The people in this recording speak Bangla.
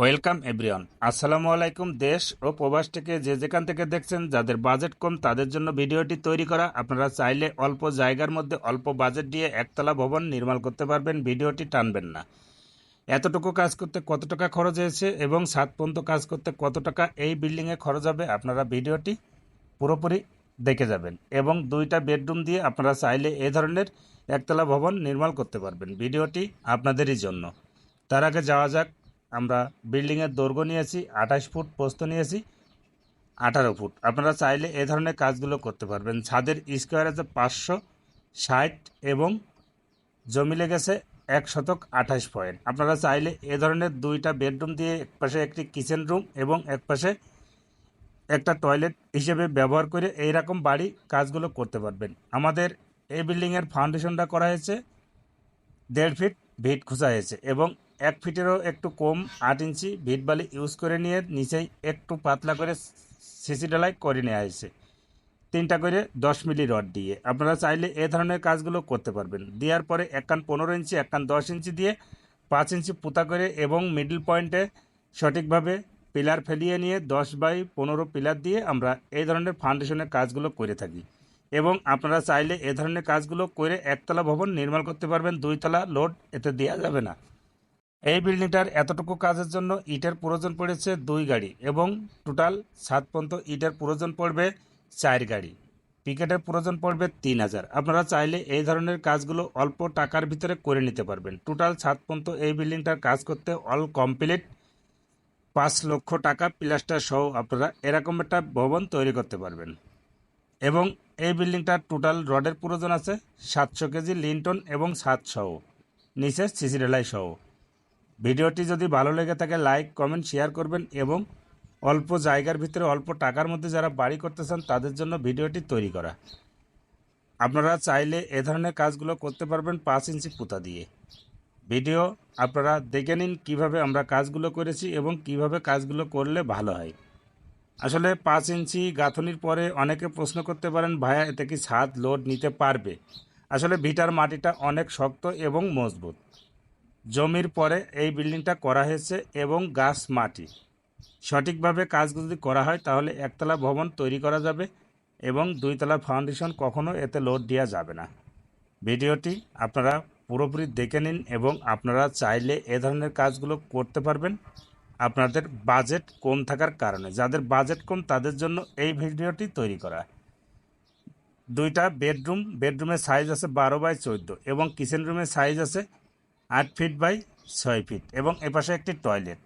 Welcome, everyone. আসসালামু আলাইকুম, দেশ ও প্রবাস থেকে যে যেখান থেকে দেখছেন, যাদের বাজেট কম, তাদের জন্য ভিডিওটি তৈরি করা। আপনারা চাইলে অল্প জায়গার মধ্যে অল্প বাজেট দিয়ে একতলা ভবন নির্মাণ করতে পারবেন, ভিডিওটি টানবেন না। এতটুকু কাজ করতে কত টাকা খরচ হয়েছে এবং সাত পর্যন্ত কাজ করতে কত টাকা এই বিল্ডিংয়ে খরচ হবে, আপনারা ভিডিওটি পুরোপুরি দেখে যাবেন এবং দুইটা বেডরুম দিয়ে আপনারা চাইলে এ ধরনের একতলা ভবন নির্মাণ করতে পারবেন, ভিডিওটি আপনাদেরই জন্য। তার আগে যাওয়া যাক আমরা বিল্ডিংয়ের দৈর্ঘ্য নিয়েছি, আঠাশ ফুট পোস্ত নিয়েছি, আঠারো ফুট। আপনারা চাইলে এ ধরনের কাজগুলো করতে পারবেন। ছাদের স্কোয়ার আছে পাঁচশো ষাট এবং জমি লেগেছে এক শতক আঠাশ পয়েন্ট। আপনারা চাইলে এ ধরনের দুইটা বেডরুম দিয়ে এক পাশে একটি কিচেন রুম এবং এক পাশে একটা টয়লেট হিসেবে ব্যবহার করে এই রকম বাড়ি কাজগুলো করতে পারবেন। আমাদের এই বিল্ডিংয়ের ফাউন্ডেশনটা করা হয়েছে, দেড় ফিট ভিট খোঁজা হয়েছে এবং এক ফিটেরও একটু কম আট ইঞ্চি ভিট বালি ইউজ করে নিয়ে নিচেই একটু পাতলা করে সিসি ডালাই করে নেওয়া হয়েছে তিনটা করে দশ মিলি রড দিয়ে। আপনারা চাইলে এ ধরনের কাজগুলো করতে পারবেন। দেওয়ার পরে এক কান পনেরো ইঞ্চি, এক কান দশ ইঞ্চি দিয়ে পাঁচ ইঞ্চি পুতা করে এবং মিডল পয়েন্টে সঠিকভাবে পিলার ফেলিয়ে নিয়ে দশ বাই পনেরো পিলার দিয়ে আমরা এই ধরনের ফাউন্ডেশনের কাজগুলো করে থাকি। এবং আপনারা চাইলে এ ধরনের কাজগুলো করে একতলা ভবন নির্মাণ করতে পারবেন। দুইতলা লোড এতে দেওয়া যাবে না। এই বিল্ডিংটার এতটুকু কাজের জন্য ইটের প্রয়োজন পড়েছে দুই গাড়ি এবং টোটাল সাত পর্যন্ত ইটের প্রয়োজন পড়বে চার গাড়ি। পিকেটের প্রয়োজন পড়বে তিন হাজার। আপনারা চাইলে এই ধরনের কাজগুলো অল্প টাকার ভিতরে করে নিতে পারবেন। টোটাল সাত পর্যন্ত এই বিল্ডিংটার কাজ করতে অল কমপ্লিট পাঁচ লক্ষ টাকা প্লাস্টার সহ আপনারা এরকম একটা ভবন তৈরি করতে পারবেন। এবং এই বিল্ডিংটার টোটাল রডের প্রয়োজন আছে সাতশো কেজি লিন্টন এবং সাত সহ নিচে সিসি ঢালাই সহ। ভিডিওটি যদি ভালো লেগে থাকে, লাইক, কমেন্ট, শেয়ার করবেন এবং অল্প জায়গার ভিতরে অল্প টাকার মধ্যে যারা বাড়ি করতে চান, তাদের জন্য ভিডিওটি তৈরি করা। আপনারা চাইলে এ ধরনের কাজগুলো করতে পারবেন পাঁচ ইঞ্চি পুঁতা দিয়ে। ভিডিও আপনারা দেখে নিন কীভাবে আমরা কাজগুলো করেছি এবং কীভাবে কাজগুলো করলে ভালো হয়। আসলে পাঁচ ইঞ্চি গাঁথনির পরে অনেকে প্রশ্ন করতে পারেন, ভাইয়া, এতে কি ছাদ লোড নিতে পারবে? আসলে ভিটার মাটিটা অনেক শক্ত এবং মজবুত। জমির পরে এই বিল্ডিংটা করা হয়েছে এবং গাছ, মাটি। সঠিকভাবে কাজ যদি করা হয়, তাহলে একতলা ভবন তৈরি করা যাবে এবং দুইতলা ফাউন্ডেশন কখনো এতে লোড দেওয়া যাবে না। ভিডিওটি আপনারা পুরোপুরি দেখে নিন এবং আপনারা চাইলে এ ধরনের কাজগুলো করতে পারবেন। আপনাদের বাজেট কম থাকার কারণে। যাদের বাজেট কম, তাদের জন্য এই ভিডিওটি তৈরি করা। দুইটা বেডরুম, বেডরুমের সাইজ আছে বারো বাই চোদ্দ এবং কিচেন রুমের সাইজ আছে আট ফিট বাই ছয় ফিট এবং এপাশে একটি টয়লেট।